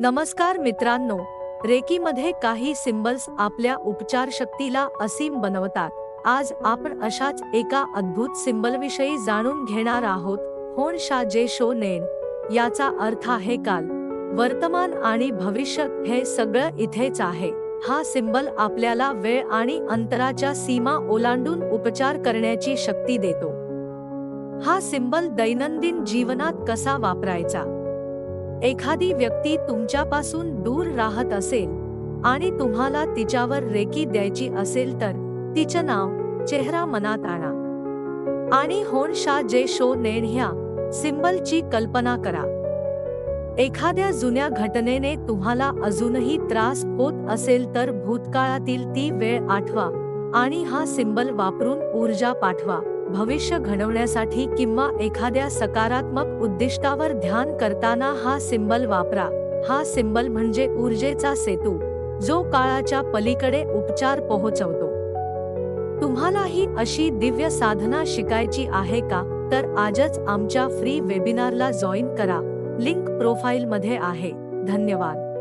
नमस्कार मित्रांनो रेकीमध्ये काही सिम्बल्स आपल्या उपचार शक्तीला असीम बनवतात. आज आपण अशाच एका अद्भुत सिम्बलविषयी जाणून घेणार आहोत होण शा जे शो नेन. याचा अर्थ आहे काल. वर्तमान आणि भविष्य हे सगळं इथेच आहे. हा सिम्बल आपल्याला वेळ आणि अंतराच्या सीमा ओलांडून उपचार करण्याची शक्ती देतो. हा सिम्बल दैनंदिन जीवनात कसा वापरायचा? एखादी व्यक्ती तुमच्यापासून दूर राहत असेल आणि तुम्हाला तिच्यावर रेकी द्यायची असेल तर तिचं नाव चेहरा मनात आणा. आणि होणशा जे शो नेण ह्या कल्पना करा. एखाद्या जुन्या घटनेने तुम्हाला अजूनही त्रास होत असेल तर भूतकाळातील ती वेळ आठवा आणि हा सिम्बल वापरून ऊर्जा पाठवा. भविष्य घडवण्यासाठी किंवा एखाद्या सकारात्मक उद्दिष्टावर ध्यान करताना हा सिंबल वापरा. हा सिंबल म्हणजे ऊर्जेचा सेतू जो काळाच्या पलीकडे उपचार पोहोचवतो. तुम्हालाही अशी दिव्य साधना शिकायची आहे का? तर आजच आमच्या फ्री वेबिनारला जॉईन करा. लिंक प्रोफाईल मध्ये आहे. धन्यवाद.